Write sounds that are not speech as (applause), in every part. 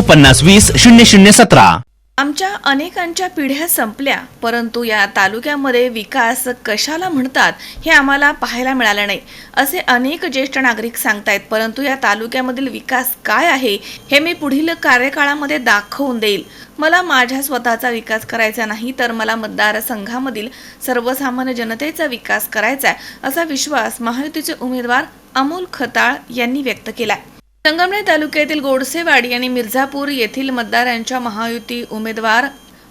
पन्नास वीस शून्य शून्य सतरा. आमच्या अनेकांच्या पिढ्या संपल्या परंतु या तालुक्यामध्ये विकास कशाला म्हणतात हे आम्हाला पाहायला मिळालं नाही असे अनेक ज्येष्ठ नागरिक सांगतायत. परंतु या तालुक्यामधील विकास काय आहे हे मी पुढील कार्यकाळामध्ये दाखवून देईल. मला माझ्या स्वतःचा विकास करायचा नाही तर मला मतदारसंघामधील सर्वसामान्य जनतेचा विकास करायचा आहे असा विश्वास महायुतीचे उमेदवार अमोल खताळ यांनी व्यक्त केला आहे संगमनेर तालुक्यातील गोडसेवाडी आणि मिर्झापूर येथील मतदारांच्या महायुती उमेदवार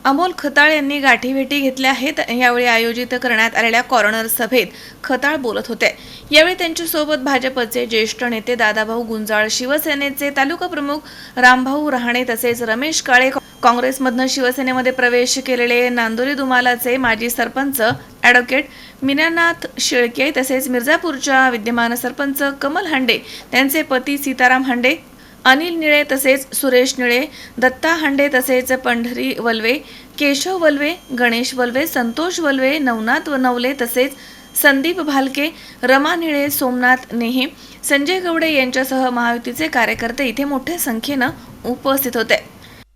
अमोल खताळ यांनी गाठीभेटी घेतल्या आहेत. यावेळी आयोजित करण्यात आलेल्या कॉर्नर सभेत खताळ बोलत होते. यावेळी त्यांच्यासोबत भाजपचे ज्येष्ठ नेते दादाभाऊ गुंजाळ शिवसेनेचे तालुका प्रमुख रामभाऊ रहाणे तसेच रमेश काळे काँग्रेसमधनं शिवसेनेमध्ये प्रवेश केलेले नांदुरी दुमालाचे माजी सरपंच ॲडव्होकेट मीनानाथ शेळके तसेच मिर्झापूरच्या विद्यमान सरपंच कमल हांडे त्यांचे पती सीताराम हांडे अनिल निळे तसेच सुरेश निळे दत्ता हांडे तसेच Pandhari valve Keshav valve Ganesh valve Santosh valve Navnath Navale तसेच संदीप भालके रमा निळे सोमनाथ नेहे संजय गवडे यांच्यासह महायुतीचे कार्यकर्ते इथे मोठ्या संख्येनं उपस्थित होते.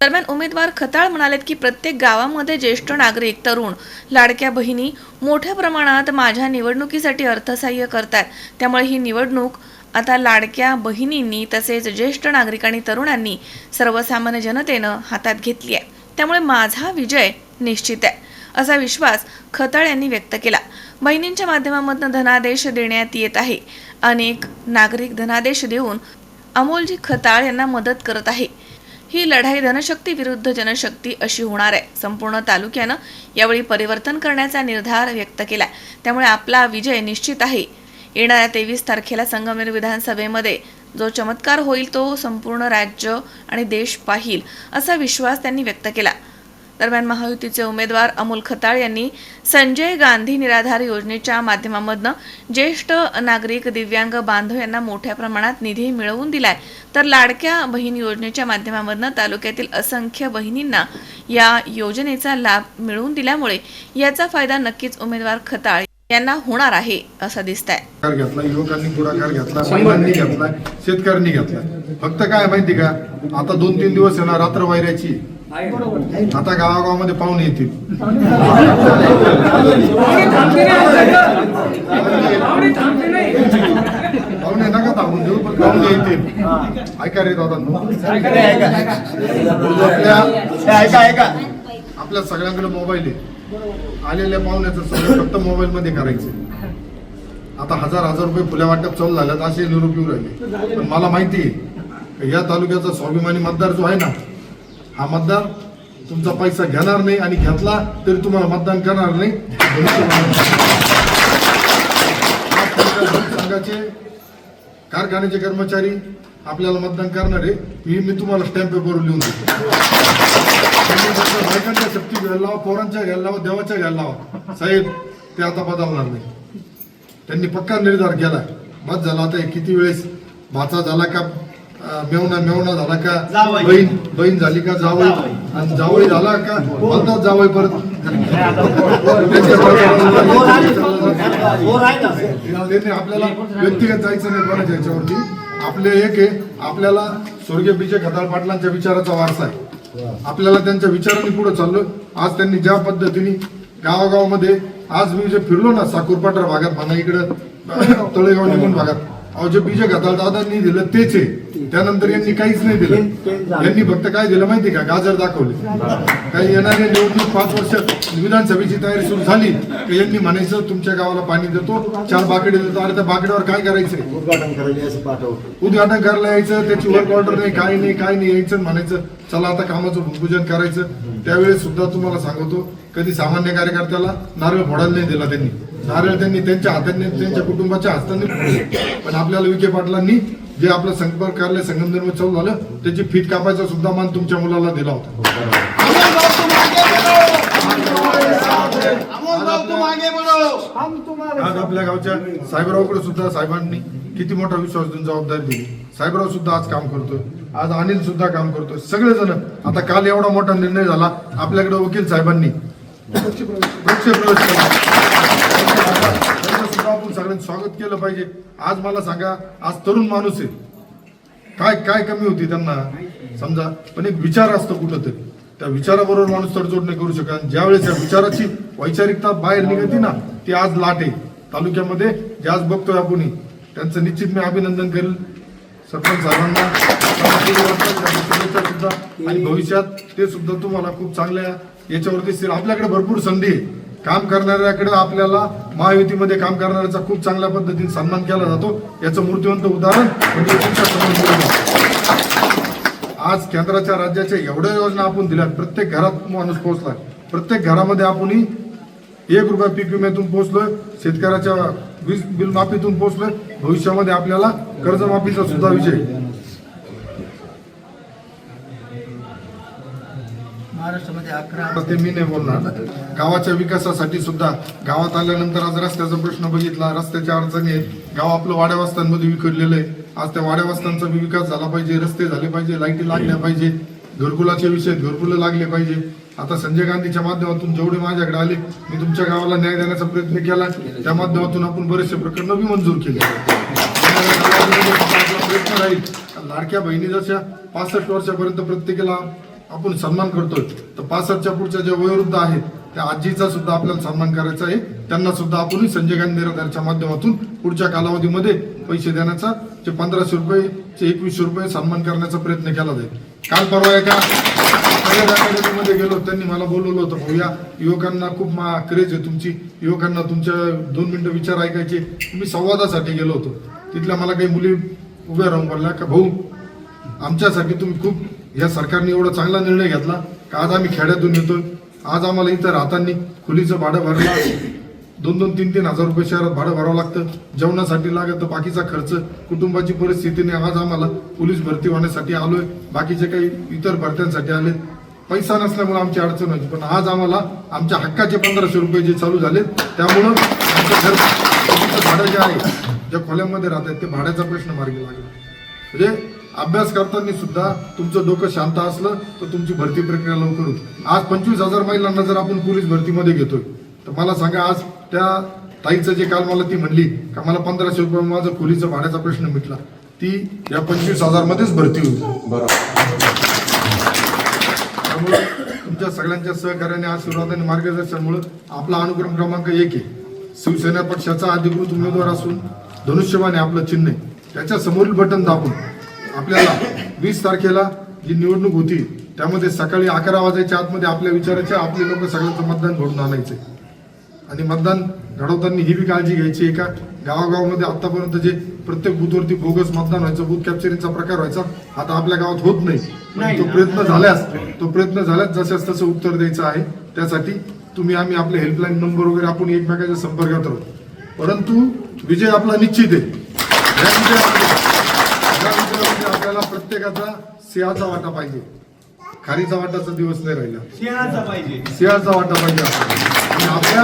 दरम्यान उमेदवार खताळ म्हणालेत की प्रत्येक गावामध्ये ज्येष्ठ नागरिक तरुण लाडक्या बहिणी मोठ्या प्रमाणात माझ्या निवडणुकीसाठी अर्थसहाय्य करतात त्यामुळे ही निवडणूक आता लाडक्या बहिणींनी तसेच ज्येष्ठ नागरिक आणि तरुणांनी सर्वसामान्य जनतेनं हातात घेतली आहे. त्यामुळे माझा विजय निश्चित आहे असा विश्वास खताळ यांनी व्यक्त केला. बहिणींच्या माध्यमामधून धनादेश देण्यात येत आहे. अनेक नागरिक धनादेश देऊन अमोलजी खताळ यांना मदत करत आहे. ही लढाई धनशक्ती विरुद्ध जनशक्ती अशी होणार आहे. संपूर्ण तालुक्यानं यावेळी परिवर्तन करण्याचा निर्धार व्यक्त केला. त्यामुळे आपला विजय निश्चित आहे. येणाऱ्या तेवीस तारखेला संगमेर विधानसभेमध्ये जो चमत्कार होईल तो संपूर्ण राज्य आणि देश पाहिल असा विश्वास त्यांनी व्यक्त केला. दरम्यान महायुतीचे उमेदवार अमोल खताळ यांनी संजय गांधी निराधार योजनेच्या माध्यमामधनं ज्येष्ठ नागरिक दिव्यांग बांधव यांना मोठ्या प्रमाणात निधी मिळवून दिलाय. तर लाडक्या बहीण योजनेच्या माध्यमामधनं तालुक्यातील असंख्य बहिणींना या योजनेचा लाभ मिळवून दिल्यामुळे याचा फायदा नक्कीच उमेदवार खताळ यांना होणार आहे असं दिसत आहे युवकांनी पुढाकार घेतला महिलांनी घेतला शेतकऱ्यांनी घेतला फक्त काय माहिती का? आता दोन तीन दिवस येणार रात्र वायऱ्याची आता गावागावामध्ये पाहुणे येतील. पाहुणे नका थांबून देऊ पण पाहुणे येतील. ऐका रे दादा आपल्या आपल्या सगळ्यांकडे मोबाईल आहे. आलेल्या पाहुण्याचं सगळं फक्त मोबाईल मध्ये करायचं. आता हजार हजार रुपये फुल्या वाटप चालू झाल्यात असे निरोप येऊ राहिले. पण मला माहिती आहे या तालुक्याचा स्वाभिमानी मतदार जो आहे ना हा मतदार तुमचा पैसा घेणार नाही आणि घेतला तरी तुम्हाला मतदान करणार नाही. संघाचे कारखान्याचे कर्मचारी आपल्याला मतदान करणारे मी मी तुम्हाला स्टॅम्प पेपरवर लिहून देतो. बायकांच्या शक्ती घ्यायला लावा पोरांच्या घ्यायला लावा देवाच्या घ्यायला लावा. साहेब ते आता बदलणार नाही. त्यांनी पक्का निर्धार केला. बस झाला आता हे किती वेळेस भाचा झाला का अं, मेवणा मेवणा झाला का? बहीण बहीण झाली का? जावई. आणि जावई झाला का? म्हणतात जावई परत त्यांनी आपल्याला व्यक्तिगत जायचं नाही कोणाच्या याच्यावरती. आपले एक आहे आपल्याला स्वर्गीय बीजे खताळ पाटलांच्या विचाराचा वारसा आहे. आपल्याला त्यांच्या विचारांनी पुढे चाललो आज त्यांनी ज्या पद्धतीने गावागावामध्ये आज मी जे फिरलो ना साकूरपाटर भागात म्हणा इकडं तळेगाव निघून भागात अहो जे बीजे खताळ दादांनी दिलं तेच. आहे त्यानंतर यांनी काहीच नाही दिलं. यांनी फक्त काय दिलं माहिती का? गाजर दाखवले. काही येणाऱ्या निवडणूक पाच वर्ष विधानसभेची तयारी सुरू झाली की यांनी म्हणायचं तुमच्या गावाला पाणी देतो चार बाकडे देतो. अरे त्या बाकड्यावर काय करायचंय? उद्घाटन करायला उद्घाटन करायला यायचं त्याची वर्क ऑर्डर नाही काय नाही काय नाही यायचं म्हणायचं चला आता कामाचं भूमिपूजन करायचं. त्यावेळेस सुद्धा तुम्हाला सांगतो कधी सामान्य कार्यकर्त्याला नारळ फोडायला नाही दिला त्यांनी. नारळ त्यांनी त्यांच्या हाताने त्यांच्या कुटुंबाच्या हाताने फोडले पण आपल्याला विखे पाटलांनी जे आपलं संपर्क कार्यालय संगमनेर चालू झालं त्याची फीत कापायचा सुद्धा मान तुमच्या मुलाला दिला होता. आज आपल्या गावच्या साहेबरावकडे सुद्धा साहेबांनी किती मोठा विश्वास देऊन जबाबदारी दिली. साहेबराव सुद्धा आज काम करतोय. आज अनिल सुद्धा काम करतोय. सगळेजण आता काल एवढा मोठा निर्णय झाला. आपल्याकडे वकील साहेबांनी पक्ष प्रवेश केला. सगळ्यांनी स्वागत केलं पाहिजे. आज मला सांगा आज तरुण माणूस आहे. काय काय कमी होती त्यांना? समजा पण एक विचार असतो कुठंतरी. त्या विचाराबरोबर माणूस तडजोड नाही करू शकत. ज्यावेळेस या विचाराची वैचारिकता बाहेर निघती ना ती आज लाट आहे. तालुक्यामध्ये जे आज बघतोय आपण त्यांचं निश्चित मी अभिनंदन करेल. सरपंच साहेबांना सुद्धा आणि भविष्यात ते सुद्धा तुम्हाला खूप चांगल्या याच्यावर दिसतील आपल्याकडे भरपूर संधी आहे. काम करणाऱ्याकडे आपल्याला महायुतीमध्ये काम करणाऱ्याचा खूप चांगल्या पद्धतीने सन्मान केला जातो. याचं मूर्तिवंत उदाहरण म्हणजे आज केंद्राच्या राज्याच्या एवढ्या योजना आपण दिल्यात प्रत्येक घरात माणूस पोहोचला. प्रत्येक घरामध्ये आपण एक रुपया पीक विम्यातून पोहोचलोय शेतकऱ्याच्या वीज बिल माफीतून पोहोचलोय. भविष्यामध्ये आपल्याला कर्जमाफीचा सुद्धा विषय. महाराष्ट्रामध्ये अकरा ते मी नाही बोलणार. गावाच्या विकासासाठी सुद्धा गावात आल्यानंतर आज रस्त्याचा प्रश्न बघितला रस्त्याच्या अडचणी आहेत. गाव आपलं वाड्यावस्तांमध्ये विखरलेलं आहे. आज त्या वाड्यावस्तांचा बी विकास झाला पाहिजे रस्ते झाले पाहिजे लाईटी लागल्या पाहिजे घरकुलाच्या विषय घरकुलं लागले पाहिजे. आता संजय गांधीच्या माध्यमातून जेवढे माझ्याकडे आले मी तुमच्या गावाला न्याय देण्याचा प्रयत्न केला. त्या माध्यमातून आपण बरेचसे प्रकरण बी मंजूर केले. प्रयत्न राहील. लाडक्या बहिणी जशा पासष्ट वर्षापर्यंत प्रत्येकाला आपण सन्मान करतोय. तर पासष्टच्या पुढच्या ज्या वयोवृद्ध आहेत त्या आजीचा सुद्धा आपल्याला सन्मान करायचा आहे. त्यांना सुद्धा आपण संजय गांधी निराधारच्या माध्यमातून पुढच्या कालावधीमध्ये पैसे देण्याचा जे पंधराशे रुपये चे एकवीसशे रुपये सन्मान करण्याचा प्रयत्न केला जाईल. काल परवा एका अकॅडमीमध्ये गेलो त्यांनी मला बोलवलं होतं भाऊ या युवकांना खूप मा क्रेज आहे तुमची. युवकांना तुमच्या दोन मिनिटं विचार ऐकायचे. मी संवादासाठी गेलो होतो. तिथल्या मला काही मुली उभ्या राहून बोलल्या का भाऊ आमच्यासाठी तुम्ही खूप या सरकारने एवढा चांगला निर्णय घेतला का आज आम्ही खेड्यातून येतोय? आज आम्हाला इथं राहताना खुलीचं भाडं भरला दोन दोन तीन तीन हजार रुपये शहरात भाडं भरावं लागतं. जेवणासाठी लागत बाकीचा खर्च कुटुंबाची परिस्थितीने आज आम्हाला पोलीस भरती होण्यासाठी आलोय. बाकीचे काही इतर भरत्यांसाठी आले. पैसा नसल्यामुळे आमची अडचण होती. पण आज आम्हाला आमच्या हक्काचे पंधराशे रुपये जे चालू झाले त्यामुळं आमचं घर भाडं जे आहे ज्या खोल्यामध्ये राहतात ते भाड्याचा प्रश्न मार्गी लागला. म्हणजे अभ्यास करताना सुद्धा तुमचं डोकं शांत असलं तर तुमची भरती प्रक्रिया लवकर होती. आज पंचवीस हजार महिलांना जर आपण पोलीस भरतीमध्ये घेतोय तर मला सांगा आज त्या ताईचं जे काल मला ती म्हणली का मला पंधराशे रुपये माझं खोलीचं भाड्याचा प्रश्न मिटला. ती या पंचवीस हजार मध्येच भरती होईल त्यामुळे तुमच्या सगळ्यांच्या सहकार्याने आशीर्वादाने मार्गदर्शनामुळे आपला अनुक्रम क्रमांक एक आहे. शिवसेना पक्षाचा अधिकृत उमेदवार असून धनुष्यबाण आहे आपलं चिन्ह आहे. त्याच्या समोरील बटन दाबून आपल्याला वीस तारखेला जी निवडणूक होती त्यामध्ये सकाळी अकरा वाजायच्या आतमध्ये आपल्या विचाराचे आपले लोक सगळ्यांचं मतदान घडून आणायचे. आणि मतदान घडवताना ही बी काळजी घ्यायची आहे का? गावागावामध्ये आतापर्यंत जे प्रत्येक बूथवरती बोगस मतदान व्हायचं बूथ कॅप्चरिंगचा प्रकार व्हायचा आता आपल्या गावात होत नाही. तो प्रयत्न झाल्यास तो प्रयत्न झाल्यास जशास तसं उत्तर द्यायचं आहे. त्यासाठी तुम्ही आम्ही आपले हेल्पलाईन नंबर वगैरे आपण एकमेकाच्या संपर्कात राहू. परंतु विजय आपला निश्चित आहे या विजयामध्ये या विजयामध्ये आपल्याला प्रत्येकाचा सिंहाचा वाटा पाहिजे. खारीचा वाटाचा दिवस नाही राहिला. सिंहाचा पाहिजे. सिंहाचा वाटा पाहिजे. आणि आपल्या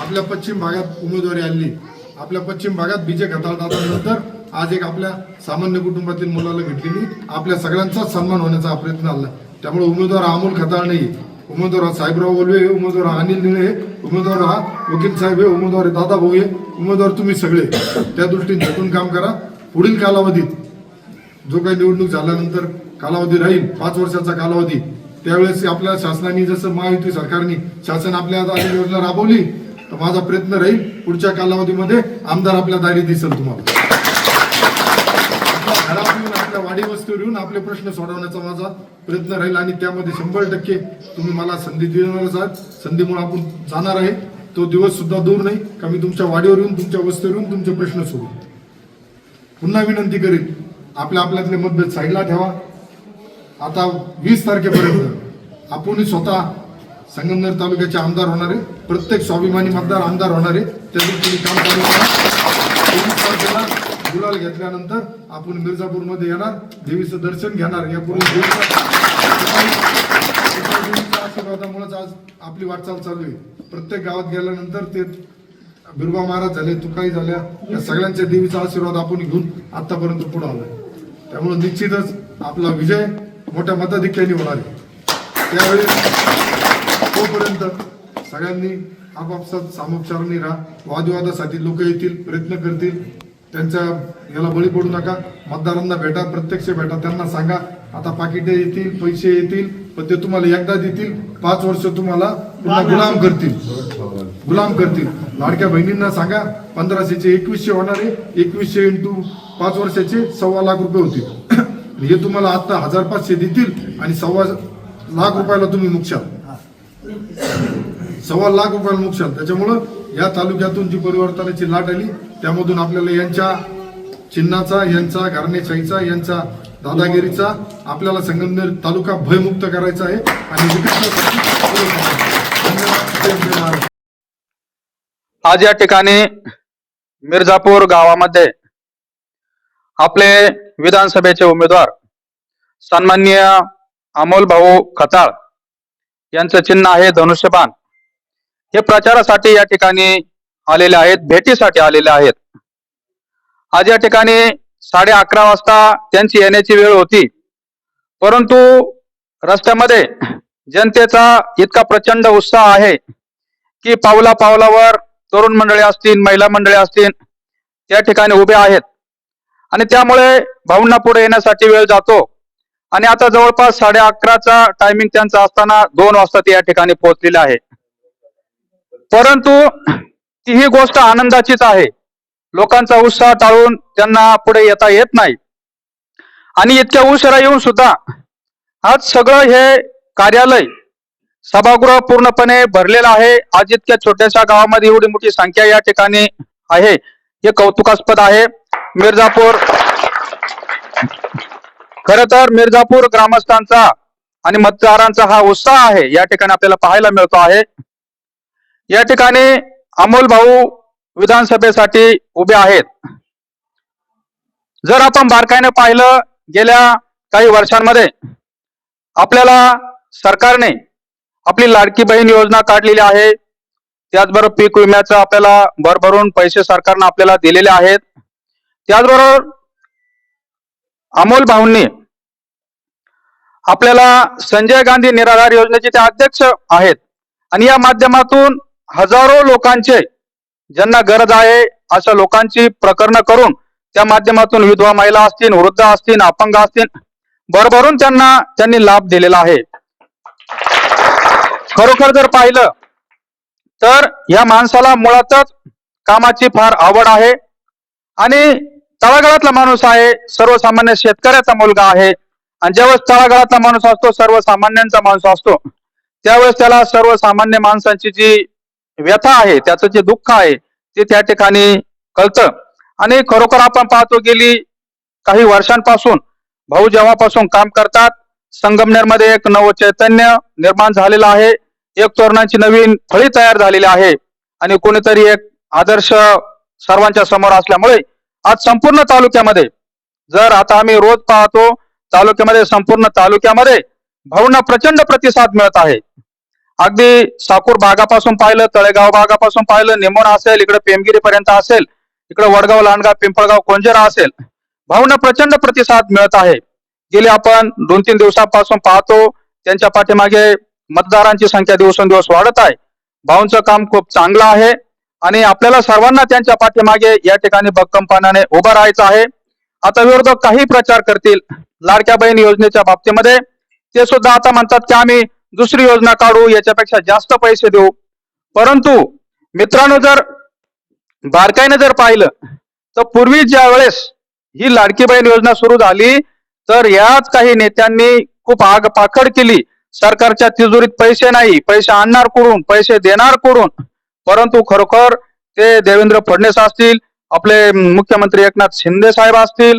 आपल्या पश्चिम भागात उमेदवारी आणली. आपल्या पश्चिम भागात विजय दादानंतर आज एक आपल्या सामान्य कुटुंबातील मुलाला भेटलेली आपल्या सगळ्यांचा सन्मान होण्याचा हा प्रयत्न आला. त्यामुळे उमेदवार हा अमोल खताळ नाही. उमेदवार हा साहेबराव बोलवे आहे, उमेदवार हा अनिल निळे उमेदवार हा वकील साहेब आहे. उमेदवार दादा भाऊ आहे. उमेदवार तुम्ही सगळे. त्या दृष्टीने झटून काम करा. पुढील कालावधीत जो काही निवडणूक झाल्यानंतर कालावधी राहील पाच वर्षाचा कालावधी त्यावेळेस आपल्या शासनाने जसं महायुती सरकारने शासन आपल्या दारी योजना राबवली तर माझा प्रयत्न राहील पुढच्या कालावधीमध्ये आमदार आपल्या दारी दिसेल तुम्हाला. आपल्या येऊन आपल्या वाडी वस्तीवर येऊन आपले प्रश्न सोडवण्याचा माझा प्रयत्न राहील आणि त्यामध्ये शंभर टक्के तुम्ही मला संधी देणारच आहात. संधीमुळे आपण जाणार आहे. तो दिवस सुद्धा दूर नाही. का मी तुमच्या वाडीवर येऊन तुमच्या वस्तीवर येऊन तुमचे प्रश्न सोडू. पुन्हा विनंती करेन. आपल्या आपल्यातले मतभेद साईडला ठेवा. आता वीस तारखेपर्यंत आपण स्वतः संगमनेर तालुक्याचे आमदार होणारे प्रत्येक स्वाभिमानी मतदार आमदार होणारे आहे. त्या दृष्टीने काम चालू करा. तारखेला गुलाल घेतल्यानंतर आपण मिर्झापूरमध्ये येणार. देवीचं दर्शन घेणार. यापूर्वी देवीच्या आशीर्वादामुळेच आज आपली वाटचाल चालू आहे. प्रत्येक गावात गेल्यानंतर ते बिरबा महाराज झाले तुकाई झाल्या या सगळ्यांच्या देवीचा आशीर्वाद आपण घेऊन आतापर्यंत पुढे आलोय. त्यामुळे निश्चितच आपला विजय मोठ्या मताधिक्याने होणार आहे. त्यावेळी तोपर्यंत सगळ्यांनी आपापसात सामोपचाराने राहा. वादविवादासाठी लोक येतील प्रयत्न करतील. त्यांच्या याला बळी पडू नका. मतदारांना भेटा प्रत्यक्ष भेटा. त्यांना सांगा आता पाकिटे येतील पैसे येतील पण ते तुम्हाला एकदा देतील पाच वर्ष तुम्हाला पुन्हा गुलाम करतील. गुलाम करतील. लाडक्या बहिणींना सांगा पंधराशेचे एकवीसशे होणारे एकवीसशे इंटू पाच वर्षाचे सव्वा लाख रुपये होतील. (coughs) हे तुम्हाला आता हजार पाचशे देतील आणि सव्वा लाख रुपयाला तुम्ही मुकशाल सव्वा लाख रुपयाला मुकशाल त्याच्यामुळं या तालुक्यातून जी परिवर्तनाची लाट आली त्यामधून आपल्याला यांच्या चिन्हाचा यांचा घराणेशाहीचा यांचा दादागिरीचा आपल्याला संगमनेर तालुका भयमुक्त करायचा आहे. आणि विकासासाठी पुढे जायचं आहे. धन्यवाद जय जय महाराज आज या ठिकाणी मिर्जापूर गावामध्ये आपले विधानसभेचे उमेदवार सन्माननीय अमोल भाऊ खताळ यांचं चिन्ह आहे धनुष्यबाण. हे प्रचारासाठी या ठिकाणी आलेले आहेत भेटीसाठी आलेले आहेत. आज या ठिकाणी साडे अकरा वाजता त्यांची येण्याची वेळ होती. परंतु रस्त्यामध्ये जनतेचा इतका प्रचंड उत्साह आहे की पावला पावलावर तरुण मंडळी असतील महिला मंडळी असतील त्या ठिकाणी उभे आहेत. आणि त्यामुळे भाऊंना पुढे येण्यासाठी वेळ जातो. आणि आता जवळपास साडे अकराचा टायमिंग त्यांचा असताना दोन वाजता ते या ठिकाणी पोहोचलेले आहे. परंतु ती ही गोष्ट आनंदाचीच आहे. लोकांचा उत्साह टाळून त्यांना पुढे येता येत नाही. आणि इतक्या उशिरा येऊन सुद्धा आज सगळं हे कार्यालय सभागृह पूर्णपणे भरलेला आहे. आज इतक्या छोट्याशा गावामध्ये एवढी मोठी संख्या या ठिकाणी आहे. हे कौतुकास्पद आहे. मिर्झापूर. खर तर मिर्झापूर ग्रामस्थांचा आणि मतदारांचा हा उत्साह आहे. या ठिकाणी आपल्याला पाहायला मिळतो आहे. या ठिकाणी अमोल भाऊ विधानसभेसाठी उभे आहेत. जर आपण बारकाईने पाहिलं गेल्या काही वर्षांमध्ये आपल्याला सरकारने आपली लाडकी बहीण योजना काढलेली आहे. त्याचबरोबर पीक विम्याचं आपल्याला भरभरून पैसे सरकारनं आपल्याला दिलेले आहेत. त्याचबरोबर अमोल भाऊंनी आपल्याला संजय गांधी निराधार योजनेचे ते अध्यक्ष आहेत. आणि या माध्यमातून हजारो लोकांचे ज्यांना गरज आहे अशा लोकांची प्रकरणं करून त्या माध्यमातून विधवा महिला असतील वृद्ध असतील अपंग असतील भरभरून त्यांना त्यांनी लाभ दिलेला आहे. खरोखर जर पाहिलं तर या माणसाला मुळातच कामाची फार आवड आहे. आणि तळागाळातला माणूस आहे सर्वसामान्य शेतकऱ्याचा मुलगा आहे. आणि ज्यावेळेस तळागाळातला माणूस असतो सर्वसामान्यांचा माणूस असतो त्यावेळेस त्याला सर्वसामान्य माणसांची जी व्यथा आहे त्याचं जे दुःख आहे ते त्या ठिकाणी कळतं. आणि खरोखर आपण पाहतो गेली काही वर्षांपासून भाऊ जेव्हापासून काम करतात संगमनेरमध्ये एक नव चैतन्य निर्माण झालेलं आहे. एक तोरणांची नवीन फळी तयार झालेली आहे. आणि कोणीतरी एक आदर्श सर्वांच्या समोर असल्यामुळे आज संपूर्ण तालुक्यामध्ये जर आता आम्ही रोज पाहतो तालुक्यामध्ये संपूर्ण तालुक्यामध्ये भाऊंना प्रचंड प्रतिसाद मिळत आहे. अगदी साकूर भागापासून पाहिलं तळेगाव भागापासून पाहिलं निमोण असेल इकडे पेमगिरी पर्यंत असेल इकडे वडगाव लांडगाव पिंपळगाव कोंजेरा असेल भाऊंना प्रचंड प्रतिसाद मिळत आहे. गेले आपण दोन तीन दिवसापासून पाहतो त्यांच्या पाठीमागे मतदारांची संख्या दिवसेंदिवस वाढत आहे. भाऊंचं काम खूप चांगलं आहे आणि आपल्याला सर्वांना त्यांच्या पाठीमागे या ठिकाणी भक्कमपणाने उभं राहायचं आहे. आता विरोधक काही प्रचार करतील लाडक्या बहीण योजनेच्या बाबतीमध्ये. ते सुद्धा आता म्हणतात की आम्ही दुसरी योजना काढू याच्यापेक्षा जास्त पैसे देऊ. परंतु मित्रांनो जर बारकाईने जर पाहिलं तर पूर्वी ज्या वेळेस ही लाडकी बहीण योजना सुरू झाली तर याच काही नेत्यांनी खूप आग पाखड केली. सरकारच्या तिजोरीत पैसे नाही पैसे आणणार कुठून पैसे देणार कुठून परंतु खरोखर ते देवेंद्र फडणवीस असतील आपले मुख्यमंत्री एकनाथ शिंदे साहेब असतील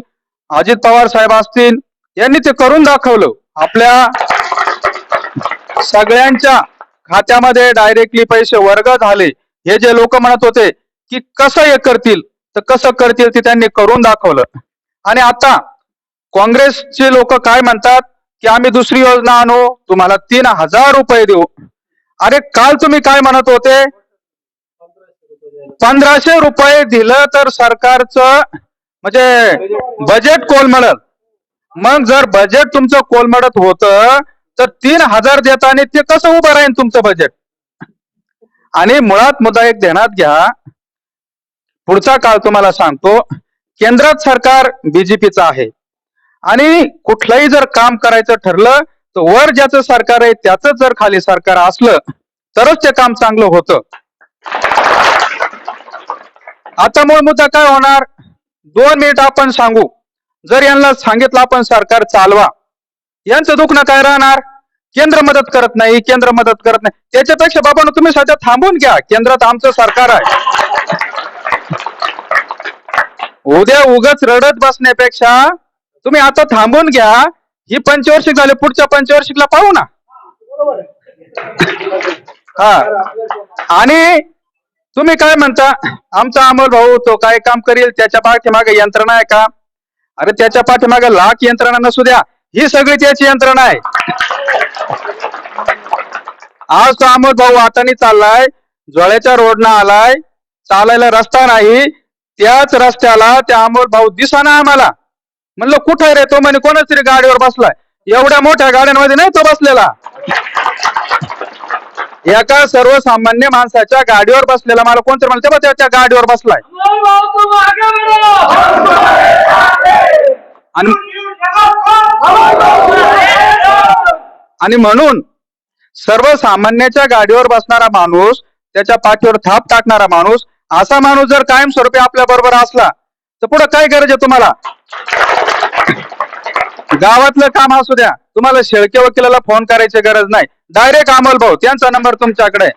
अजित पवार साहेब असतील यांनी ते करून दाखवलं. आपल्या सगळ्यांच्या खात्यामध्ये डायरेक्टली पैसे वर्ग झाले. हे जे लोक म्हणत होते की कसं हे करतील तर कसं करतील ते त्यांनी करून दाखवलं. आणि आता काँग्रेसचे लोक काय म्हणतात की आम्ही दुसरी योजना आणू तुम्हाला तीन हजार रुपये देऊ. अरे काल तुम्ही काय म्हणत होते? पंधराशे रुपये दिलं तर सरकारचं म्हणजे बजेट कोलमडत मग जर बजेट तुमचं कोलमडत होतं तर तीन हजार देताना ते कसं उभं राहील तुमचं बजेट आणि मुळात मुद्दा एक ध्यानात घ्या. पुढचा काळ तुम्हाला सांगतो. केंद्रात सरकार बीजेपीचं आहे. आणि कुठलंही जर काम करायचं ठरलं तर वर ज्याचं सरकार आहे त्याच जर खाली सरकार असलं तरच ते काम चांगलं होतं. आता मूळ मुद्दा काय होणार? दोन मिनिट आपण सांगू. जर यांना सांगितलं आपण सरकार चालवा. यांचं दुखणं काय राहणार? केंद्र मदत करत नाही केंद्र मदत करत नाही. त्याच्यापेक्षा बाबा तुम्ही सध्या थांबून घ्या. केंद्रात आमचं सरकार आहे. उद्या उगच रडत बसण्यापेक्षा तुम्ही आता थांबून घ्या. ही पंचवर्षिक झाली पुढच्या पंचवर्षिकला पाहू ना. हा. आणि तुम्ही काय म्हणता? आमचा अमोल भाऊ तो काय काम करेल? त्याच्या पाठीमागे यंत्रणा आहे का? अरे त्याच्या पाठीमागे लाख यंत्रणा नसू द्या. ही सगळी त्याची यंत्रणा आहे. आज तो अमोल भाऊ वाटाने चाललाय जोळ्याच्या रोडनं आलाय चालायला रस्ता नाही. त्याच रस्त्याला त्या अमोल भाऊ दिसाना आम्हाला म्हणलं कुठे रे? तो म्हणे कोणाच तरी गाडीवर बसलाय. एवढ्या मोठ्या गाड्यांमध्ये नाही तो बसलेला. एका सर्वसामान्य माणसाच्या गाडीवर बसलेला मला कोणतरी म्हणलं "ते त्याच्या त्या- गाडीवर बसलाय. आणि आणि म्हणून सर्वसामान्याच्या गाडीवर बसणारा माणूस त्याच्या पाठीवर थाप टाकणारा माणूस असा माणूस जर कायमस्वरूपी आपल्या बरोबर असला तर पुढे काय गरज आहे तुम्हाला? गावातलं काम असू द्या. तुम्हाला शेळके वकिलाला फोन करायची गरज नाही. डायरेक्ट अमोल भाऊ त्यांचा नंबर तुमच्याकडे.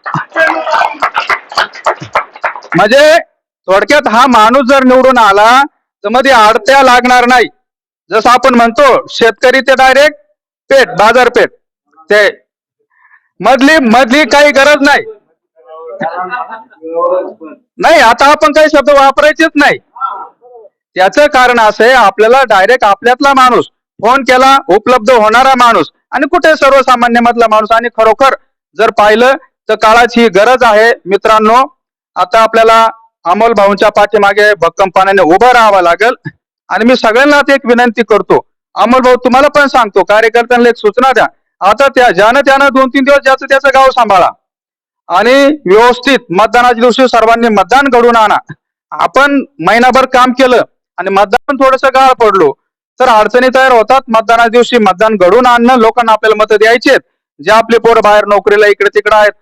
म्हणजे थोडक्यात हा माणूस जर निवडून आला तर मध्ये आडत्या लागणार नाही. जसं आपण म्हणतो शेतकरी ते डायरेक्ट पेठ बाजारपेठ. ते मधली मधली काही गरज नाही. नाही आता आपण काही शब्द वापरायचेच नाही. त्याचं कारण असं आहे आपल्याला डायरेक्ट आपल्यातला माणूस फोन केला उपलब्ध होणारा माणूस आणि कुठे सर्वसामान्य मधला माणूस? आणि खरोखर जर पाहिलं तर काळाची ही गरज आहे. मित्रांनो आता आपल्याला अमोल भाऊंच्या पाठीमागे भक्कमपणाने उभं राहावं लागेल. आणि मी सगळ्यांनाच एक विनंती करतो. अमोल भाऊ तुम्हाला पण सांगतो कार्यकर्त्यांना एक सूचना द्या. आता त्या ज्यानं त्यानं दोन तीन दिवस ज्याचं त्याचं गाव सांभाळा. आणि व्यवस्थित मतदानाच्या दिवशी सर्वांनी मतदान घडून आणा. आपण महिनाभर काम केलं आणि मतदान थोडस गाळ पडलो. तर अडचणी तयार होतात. मतदाना दिवशी मतदान घडून आणणं लोकांना आपल्याला मतं आहेत. जे आपले पोरं बाहेर नोकरीला इकडे तिकडे आहेत.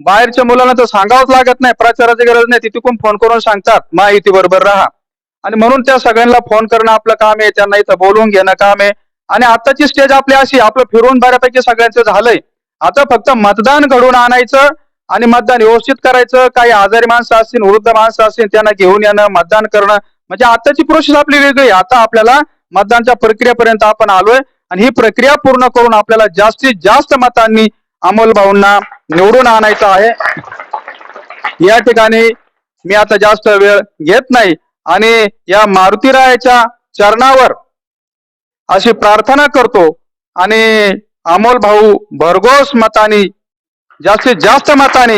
बाहेरच्या मुलांना तर सांगावंच लागत नाही. प्रचाराची गरज नाही. तिथून फोन करून सांगतात. माहिती बरोबर राहा. आणि म्हणून त्या सगळ्यांना फोन करणं आपलं काम आहे. त्यांना इथं बोलवून घेणं काम आहे. आणि आताची स्टेज आपली अशी आपलं फिरून बऱ्यापैकी सगळ्यांचं झालंय. आता फक्त मतदान घडून आणायचं आणि मतदान व्यवस्थित करायचं. काही आजारी माणसं असतील वृद्ध माणसं असतील त्यांना घेऊन येणं मतदान करणं. म्हणजे आताची प्रोसेस आपली वेगळी आता आपल्याला मतदानच्या प्रक्रियेपर्यंत आपण आलोय. आणि ही प्रक्रिया पूर्ण करून आपल्याला जास्तीत जास्त मतांनी अमोल भाऊंना निवडून आणायचं आहे. या ठिकाणी मी आता जास्त वेळ घेत नाही. आणि या मारुतीरायाच्या चरणावर अशी प्रार्थना करतो. आणि अमोल भाऊ भरघोस मताने जास्तीत जास्त मताने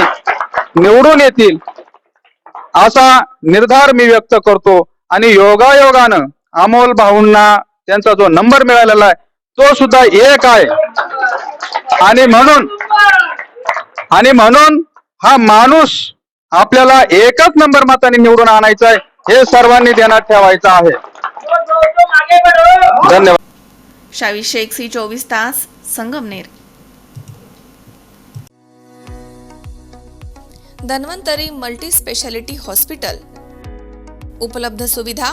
निवडून येतील असा निर्धार मी व्यक्त करतो. आणि योगायोगानं अमोल भाऊंना त्यांचा जो नंबर मिळालेला आहे तो सुद्धा एक आहे. आणि म्हणून आणि म्हणून हा माणूस आपल्याला एकच नंबर मताने निवडून आणायचा आहे हे सर्वांनी ध्यानात ठेवायचं आहे. धन्यवाद. शावी शेख सी चोवीस तास Sangamner Dhanvantari multi speciality hospital. उपलब्ध सुविधा